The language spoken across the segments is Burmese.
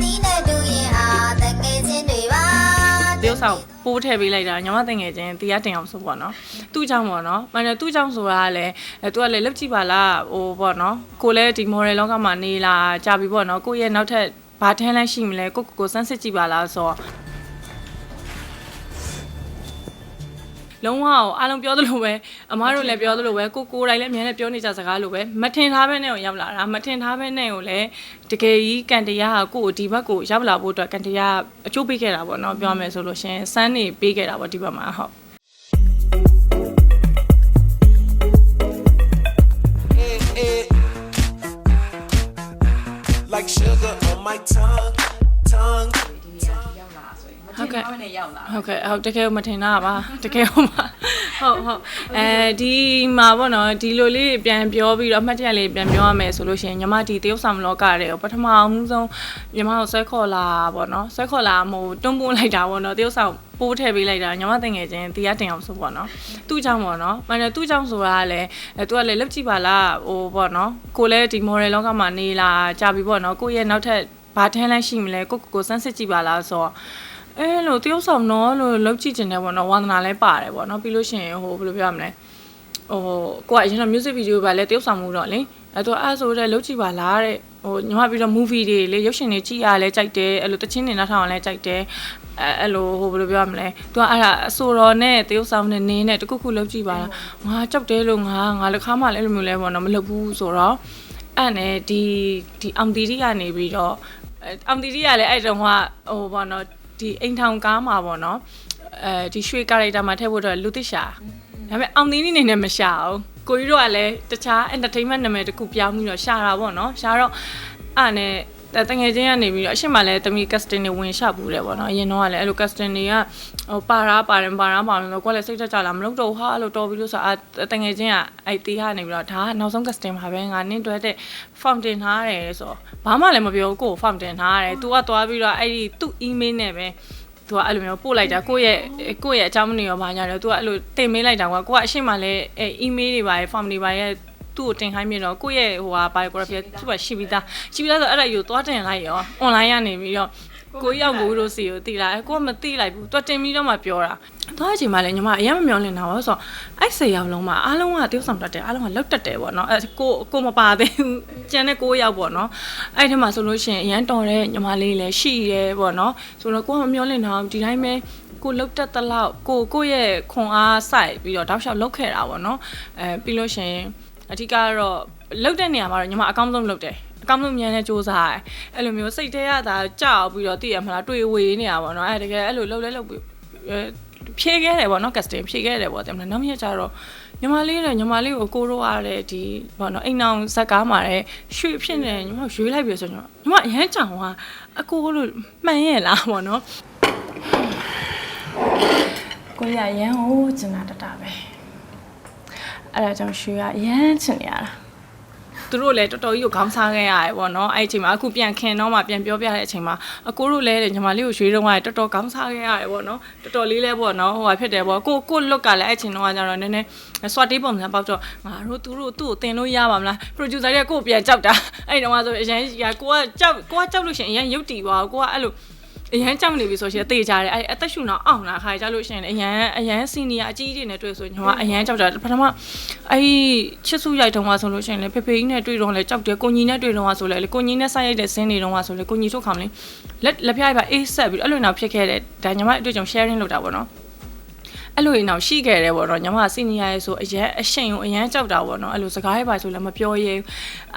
တီးနဲ့တူရင်အားတကယ်ချင်းတွေပါတရုတ်ဆောင်ပိုးထည့်ပေးလိုက်တာညီမတငယ်ချင်းတရားတင်အောင်ဆိုပေါ့နော်သူ့ကြောင့်ပေါ့နော်မန်သူ့ကြောင့်ဆိုတာကလည်းအဲသူကလည်းလောက်ကြည့်ပါလားဟိုပေါ့နော်ကိုလည်းဒီ model လောကမှာနေလာကြာပြီပေါ့နော်ကိုယ့်ရဲ့နောက်ထပ်ဘာထမ်းလဲရှိမလဲကိုကိုကိုစမ်းစစ်ကြည့်ပါလားဆိုတော့ လုံးဝအားလုံးပြောသလိုပဲအမားတို့လည်းပြောသလိုပဲကိုကိုယ်တိုင်လည်းအများနဲ့ပြောနေကြစကားလိုပဲမထင်ထားဘဲနဲ့ကိုရောက်လာတာမထင်ထားဘဲနဲ့ကိုလည်းတကယ်ကြီးကန်တရားကကိုကိုဒီဘက်ကိုရောက်လာဖို့အတွက်ကန်တရားအကျိုးပေးခဲ့တာပေါ့နော်ပြောမယ်ဆိုလို့ရှရင်စမ်းနေပေးခဲ့တာပေါ့ဒီဘက်မှာဟုတ် Eh, eh. Like sugar on my tongue, tongue. ဟုတ်ကဲ့ဟုတ်ကဲ့ဟုတ်တကယ်မထင်တာပါတကယ်ဟုတ်ပါဟုတ်ဟုတ်အဲဒီမှာပေါ့နော်ဒီလိုလေးပြန်ပြောပြီးတော့အမှတ်တရလေးပြန်ပြောရမယ်ဆိုလို့ရှိရင်ညီမဒီတရုတ်ဆောင်လောကတဲ့ပထမအောင်ဆုံးညီမကိုဆွဲခေါ်လာပေါ့နော်ဆွဲခေါ်လာမို့တွန်းပို့လိုက်တာပေါ့နော်တရုတ်ဆောင်ပိုးထည့်ပေးလိုက်တာညီမတငယ်ချင်းတရားတင်အောင်ဆိုပေါ့နော်သူ့ကြောင့်ပေါ့နော်မန်သူ့ကြောင့်ဆိုတာကလည်းအဲသူကလည်းလောက်ကြည့်ပါလားဟိုပေါ့နော်ကိုလည်းဒီ model လောကမှာနေလာကြာပြီပေါ့နော်ကိုယ့်ရဲ့နောက်ထပ်ဘာထမ်းလဲရှိမလဲကိုကိုကိုစမ်းစစ်ကြည့်ပါလားဆိုတော့ အဲလို့တရုပ်ဆောင်တော့လို့လောက်ကြည့်ကျင်တယ်ပေါ့နော်ဝန္ဒနာလည်းပါတယ်ပေါ့နော်ပြီးလို့ရှိရင်ဟိုဘယ်လိုပြောရမလဲဟိုကိုကအရင်တော့ music video ပဲလဲတရုပ်ဆောင်မှုတော့လေအဲတော့အဲ့ဆိုတဲ့လောက်ကြည့်ပါလားတဲ့ဟိုညီမပြီးတော့ movie တွေလေရုပ်ရှင်တွေကြည့်ရလဲကြိုက်တယ်အဲ့လိုတချင်းတွေနားထောင်ရလဲကြိုက်တယ်အဲအဲ့လိုဟိုဘယ်လိုပြောရမလဲသူကအဲ့ဒါအဆိုတော်နဲ့တရုပ်ဆောင်နဲ့နင်းနဲ့တခုခုလောက်ကြည့်ပါလားငါကြောက်တယ်လို့ငါငါလည်းခါမှလည်းအဲ့လိုမျိုးလဲပေါ့နော်မလုပ်ဘူးဆိုတော့အဲ့နဲ့ဒီဒီအောင်တီတီကနေပြီးတော့အဲအောင်တီတီကလည်းအဲ့တုန်းကဟိုပေါ့နော် ဒီအိမ်ထောင်ကားမှာပေါ့နော်အဲဒီရွှေကာရိုက်တာမှာထည့်ဖို့တော့လူသိရှာဒါပေမဲ့အောင်သင်းနေနဲ့မရှာဘူးကိုကြီးတို့ကလည်းတခြား entertainment နာမည်တစ်ခုပြောင်းပြီးတော့ရှာတာပေါ့နော်ရှာတော့အဲ့နဲ့ တငယ်ချင်းကနေပြီးတော့အရှိမလဲတမီ casting တွေဝင်ရှာဘူးလေပေါ့နော်အရင်တော့ကလည်းအဲ့လို casting တွေကဟိုပါရာပါတယ်ပါရာပါလို့ကိုယ်လည်းစိတ်သက်ကြလာမလုပ်တော့ဟာလို့တော်ပြီလို့ဆိုအာတငယ်ချင်းကအဲ့တီးဟာနေပြီးတော့ဒါကနောက်ဆုံး casting ပါပဲငါနင်းတွဲတဲ့ form တင်ထားရတယ်ဆိုတော့ဘာမှလည်းမပြောဘူးကိုယ် form တင်ထားရတယ် तू ကသွားပြီးတော့အဲ့ဒီသူ့ email နဲ့ပဲသူကအဲ့လိုမျိုးပို့လိုက်တာကိုယ့်ရဲ့ကိုယ့်ရဲ့အကြောင်းမနေရောဘာညာလဲသူကအဲ့လိုတင်မေးလိုက်တာကွာကိုကအရှိမလဲအဲ email တွေပါရ form တွေပါရ သူ့ကိုတင်ခိုင်းပြီးတော့ကိုယ့်ရဲ့ဟိုဟာ biography သူကရှိပြီးသားရှိပြီးသားဆိုအဲ့ဒါယူသွားတင်လိုက်ရော online ကနေပြီးတော့ကိုကြီးရောက်ကိုတို့စီကိုတီလာအဲကိုကမတီလိုက်ဘူးသူတင်ပြီးတော့မှပြောတာသွားအချိန်မှလည်းညီမအရင်မမျောလင်တာပါဆိုတော့အဲ့ဆယ်ယောက်လုံးမှာအားလုံးကတယောက်ဆောင်တတ်တယ်အားလုံးကလောက်တက်တယ်ပေါ့နော်အဲကိုကိုမပါသေးဘူးကျန်တဲ့ကိုယောက်ပေါ့နော်အဲ့ထဲမှာဆိုလို့ရှိရင်အရန်တော်တဲ့ညီမလေးလည်းရှိရဲပေါ့နော်ဆိုတော့ကိုကမမျောလင်တာဒီတိုင်းပဲကိုလုတ်တက်တလောက်ကိုကိုရဲ့ခွန်အားစိုက်ပြီးတော့တောက်လျှောက်လုတ်ခဲ့တာပေါ့နော်အဲပြီးလို့ရှိရင် အဓိကကတော့လုတ်တဲ့နေရာမှာတော့ညီမအကောင်းဆုံးလုတ်တယ်အကောင်းဆုံးမြန်နဲ့စူးစမ်းတယ်အဲ့လိုမျိုးစိတ်ထဲကသာကြောက်ပြီးတော့တည်ရမလားတွေ့ဝေနေရပါတော့အဲ့တကယ်အဲ့လိုလှုပ်လဲလှုပ်ပြီးအဲဖြေခဲ့တယ်ပေါ့နော် casting ဖြေခဲ့တယ်ပေါ့တယ်မလားနောက်မြတ်ကျတော့ညီမလေးနဲ့ညီမလေးကိုကိုရိုးရတဲ့ဒီပေါ့နော်အိမ်အောင်ဇက်ကားမှာတဲ့ရွှေဖြစ်နေညီမရွေးလိုက်ပြီဆိုတော့ညီမအရန်ကြောင်ကအကိုလို့မှန်ရဲ့လားပေါ့နော်ကိုရရန်ဟိုကျင်တာတတာပဲ အဲ့ဒါကြောင့်ရွှေကရန်ချင်နေရတာသူတို့လည်းတော်တော်ကြီးကိုခေါင်းစားခဲ့ရတယ်ပေါ့နော်အဲ့ဒီအချိန်မှာအခုပြန်ခင်တော့မှပြန်ပြောပြတဲ့အချိန်မှာအကိုတို့လည်းတဲ့ညီမလေးကိုရွှေတော့ကတော်တော်ခေါင်းစားခဲ့ရတယ်ပေါ့နော်တော်တော်လေးလဲပေါ့နော်ဟိုဟာဖြစ်တယ်ပေါ့ကိုကိုလွတ်ကလည်းအဲ့အချိန်တော့ကျတော့နည်းနည်းဆွတ်တေးပုံစံပေါက်တော့ငါတို့သူတို့သူ့ကိုတင်လို့ရပါမလား producer တွေကကိုပြန်ကြောက်တာအဲ့ဒီတော့ဆိုအရင်ကကိုကကြောက်ကိုကကြောက်လို့ရှိရင်အရင်ရုပ်တီပါကိုကအဲ့လို အရန်ကြောက်နေပြီဆိုရှင်တေးကြတယ်အဲ့အသက်ရှူတော့အောင်လာခါကြလို့ရှိရင်အရန်အရန်စီနီယာအကြီးတွေနဲ့တွေ့ဆိုညီမအရန်ကြောက်တာပထမအဲ့ချစ်စုရိုက်တုံးကဆိုလို့ရှိရင်လေဖေဖေကြီးနဲ့တွေ့တော့လေကြောက်တယ်ကိုညီနဲ့တွေ့တော့ဆိုလေကိုညီနဲ့ဆိုင်ရိုက်တဲ့ဆင်းနေတော့ဆိုလေကိုညီထုတ်ခါမလဲလက်လက်ဖျားပြအေးဆက်ပြီးအဲ့လိုနောက်ဖြစ်ခဲ့တဲ့ဒါညီမအတွေ့အကြုံ sharing လုပ်တာပေါ့နော် အဲ့လိုရင်တော့ရှိခဲ့တယ်ပေါ့နော်ညီမစီနီယာရဲ့ဆိုအရင်အရှိန်ကိုအရင်ကြောက်တာပေါ့နော်အဲ့လိုစကားရိုက်ပါဆိုလည်းမပြောရဲဘူး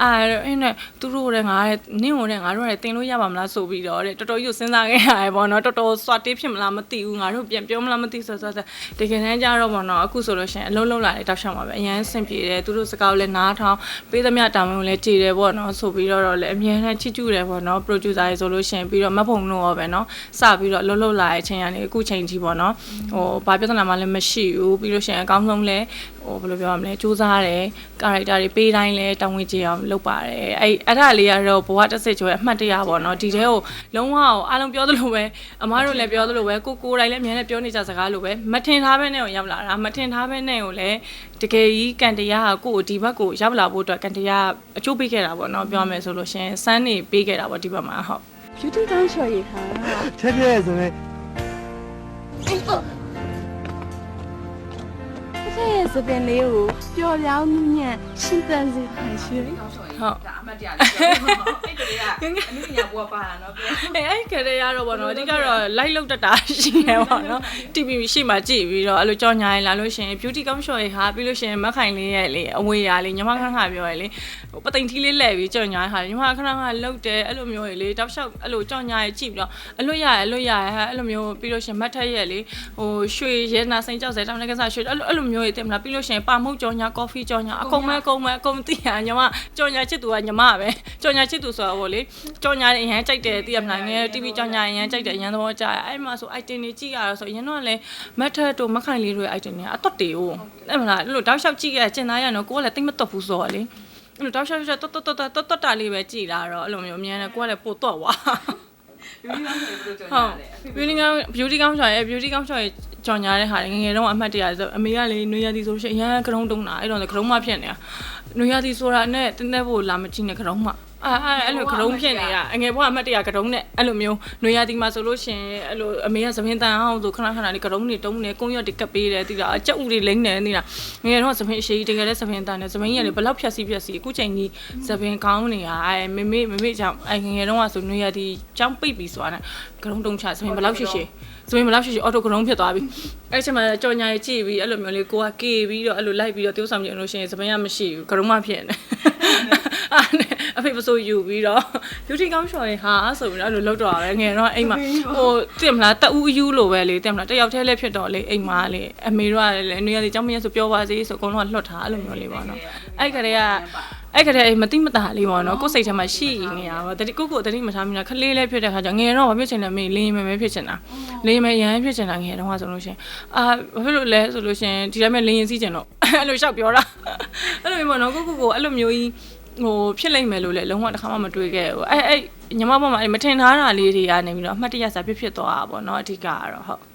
အာအဲ့နဲ့သူတို့တဲ့ငါတဲ့နင့်ဟိုတဲ့ငါတို့တဲ့တင်လို့ရပါမလားဆိုပြီးတော့တဲ့တော်တော်ကြီးကိုစဉ်းစားခဲ့ရတယ်ပေါ့နော်တော်တော်စွတ်တေးဖြစ်မလားမသိဘူးငါတို့ပြန်ပြောမလားမသိဆိုဆိုတကယ်တမ်းကျတော့ပေါ့နော်အခုဆိုလို့ရှိရင်အလုံးလုံးလာတဲ့တောက်ရှောက်မှာပဲအရင်ဆင်ပြေတယ်သူတို့စကားကိုလည်းနားထောင်ပေးသမျှတာဝန်ကိုလည်းကြည်တယ်ပေါ့နော်ဆိုပြီးတော့လည်းအမြဲတမ်းချစ်ကျူတယ်ပေါ့နော် producer ရေဆိုလို့ရှိရင်ပြီးတော့မဖုံတို့ရောပဲနော်စပြီးတော့လှုပ်လှုပ်လာတဲ့အချိန်ကနေအခုချိန်ကြီးပေါ့နော်ဟိုဘာပြဿနာမှလည်းမရှိဘူးပြီးလို့ရှိရင်အကောင်းဆုံးလည်းဟိုဘယ်လိုပြောရမလဲစူးစမ်းတယ် character တွေပေးတိုင်းလည်းတောင်းဝင်ကြအောင်လုပ်ပါတယ်အဲ့အဲ့ဒါလေးကတော့ဘဝတစ်စစ်ကျော်ရဲ့အမှတ်တရပေါ့နော်ဒီတဲကိုလုံးဝအားလုံးပြောသလိုပဲအမားတို့လည်းပြောသလိုပဲကိုကိုယ်တိုင်လည်းအများနဲ့ပြောနေကြစကားလိုပဲမထင်ထားဘဲနဲ့ကိုရောက်လာတာမထင်ထားဘဲနဲ့ကိုလည်းတကယ်ကြီးကန်တရားကကိုကိုဒီဘက်ကိုရောက်လာဖို့အတွက်ကန်တရားအကျိုးပေးခဲ့တာပေါ့နော်ပြောမယ်ဆိုလို့ရှင်စမ်းနေပေးခဲ့တာပေါ့ဒီဘက်မှာဟုတ် beauty ကောင်းချော်ရည်ဟာထက်တဲ့ဆိုရင်တစ် ခါရဲ့သပင်လေးကိုပျော်ပြောင်းမှုညံ့ရှင်းတန်စေပါရှင်ဟုတ်ဒါအမှတ်တရလေးပြောအဲ့ကလေးကအနုပညာဘောပါတာနော်ပြောအဲအဲ့ခရေရတော့ဗောနော်အဓိကတော့ light လောက်တတ်တာရှိနေဗောနော် TV ရှိမှကြည့်ပြီးတော့အဲ့လိုကြော်ညာရင်လာလို့ရှရင် beauty ကောင်းရှော့ရေးဟာပြီးလို့ရှရင်မက်ခိုင်လေးရဲ့လေအဝေးရလေးညီမခန်းခါပြောရလေ ဟိုပသိမ်ထီးလေးလဲပြီးကြော်ညာဟာညီမခန်းခါလောက်တယ်အဲ့လိုမျိုးရေလေတောက်လျှောက်အဲ့လိုကြော်ညာရေးကြည့်ပြီးတော့အလွတ်ရရအလွတ်ရရဟာအဲ့လိုမျိုးပြီးလို့ရှရင်မတ်ထက်ရဲ့လေဟိုရွှေရဲနာစိန်ကြောက်စဲတောင်းလည်းကစားရွှေအဲ့လိုအဲ့လိုမျိုးရေးတင်မလားပြီးလို့ရှရင်ပါမုတ်ကြော်ညာ coffee ကြော်ညာအကုန်မဲအကုန်မဲအကုန်သိရညီမကြော်ညာချစ်သူကညီမပဲကြော်ညာချစ်သူဆိုတော့ဗောလေကြော်ညာအရင်ကြိုက်တယ်သိရမလားငယ် TV ကြော်ညာအရင်ကြိုက်တယ်အရင်သဘောကျတယ်အဲ့မှာဆို item တွေကြည့်ရတော့ဆိုရင်တော့လည်းမတ်ထက်တို့မခိုင်လေးတို့ရဲ့ item တွေကအတော့တေကိုအဲ့မလားအဲ့လိုတောက်လျှောက်ကြည့်ရကျင်သားရတော့ကိုကလည်းတိတ်မတော့ဘူးဆိုတော့လေ အဲ့လိုတောက်လျှောက်လျှောက်တော့တော့တော့တော့တော့တာလေးပဲကြည်လာတော့အဲ့လိုမျိုးအများနဲ့ကိုကလည်းပို့တော့ွာ Beauty ကောင်းဆိုရင်ဘယ်လိုကြော်ဟုတ် beauty ကောင်း beauty ကောင်းချော်ရဲ့ beauty ကောင်းချော်ရဲ့ကြော်ညာတဲ့ဟာတွေငယ်ငယ်တုန်းကအမှတ်တရဆိုအမေကလေနွေရသည်ဆိုလို့ရှိရင်အရန်ကရုံးတုံးတာအဲ့တော့လေကရုံးမဖြစ်နေတာနွေရသည်ဆိုတာနဲ့တင်းတဲ့ဖို့လာမကြည့်နဲ့ကရုံးမအာအဲ့လိုကရုံးဖြစ်နေရအငယ်ဘွားအမှတ်တရကရုံးနဲ့အဲ့လိုမျိုးနွေရသည်မှာဆိုလို့ရှိရင်အဲ့လိုအမေကသပင်းတန်အောင်ဆိုခဏခဏလေးကရုံးနေတုံးနေကုန်းရွက်တက်ကပ်ပေးတယ်တိတာအကြက်ဥတွေလိမ့်နေနေတာငယ်တော့သပင်းအရှိကြီးတကယ်လည်းသပင်းတန်တယ်သပင်းကြီးကလေဘလောက်ဖြက်စီးဖြက်စီးအခုချိန်ကြီးသပင်းကောင်းနေတာအဲမေမေမေမေကြောင့်အဲငယ်ငယ်တုန်းကဆိုနွေရသည်ចောင်းပိတ်ပြီးဆိုတာနဲ့ကရုံးတုံးချသပင်းဘလောက်ရှိရှိဆိုရင်မလောက်ရှိရှိအော်တိုကရုံးဖြစ်သွားပြီအဲ့ချိန်မှာကြော်ညာရေးကြည့်ပြီးအဲ့လိုမျိုးလေးကိုကကေပြီးတော့အဲ့လိုလိုက်ပြီးတော့တိုးဆောင်ပြလို့ရှိရင်စပင်းကမရှိဘူးကရုံးမဖြစ်နေအဲ့နဲ့အဖေပစိုးယူပြီးတော့ beauty ကောင်းရှော်ရင်ဟာဆိုပြီးတော့အဲ့လိုလောက်တော့ပဲငယ်တော့အိမ်မှာဟိုတင်မလားတအူးအယူလိုပဲလေတင်မလားတယောက်တည်းလေးဖြစ်တော့လေအိမ်မှာလေအမေတို့ကလည်းနေရာစီကြောင်းမရဆိုပြောပါစေဆိုအကုန်လုံးကလွတ်ထားအဲ့လိုမျိုးလေးပေါ့နော်အဲ့ကလေးက အဲ့ကလေးမတိမတာလေးပေါ့နော်ကိုယ်စိတ်ထဲမှာရှိနေရပါတတိကိုကိုတတိမထားမိတာခလေးလေးဖြစ်တဲ့ခါကျငယ်တော့ဘာဖြစ်ချင်လဲမေးလင်းမဲမဲဖြစ်ချင်တာလင်းမဲရမ်းဖြစ်ချင်တာငယ်တော့ဆိုလို့ရှင်အာဘာဖြစ်လို့လဲဆိုလို့ရှင်ဒီတိုင်းမဲ့လင်းရင်စီးချင်တော့အဲ့လိုရှောက်ပြောတာအဲ့လိုမျိုးပေါ့နော်ကိုကိုကိုအဲ့လိုမျိုးကြီးဟိုဖြစ်လိမ့်မယ်လို့လည်းလုံးဝတစ်ခါမှမတွေးခဲ့ဘူးအဲ့အဲ့ညီမဘောမှာမထင်ထားတာလေးတွေကနေပြီးတော့အမှတ်တရစာဖြစ်ဖြစ်သွားတာပေါ့နော်အဓိကကတော့ဟုတ်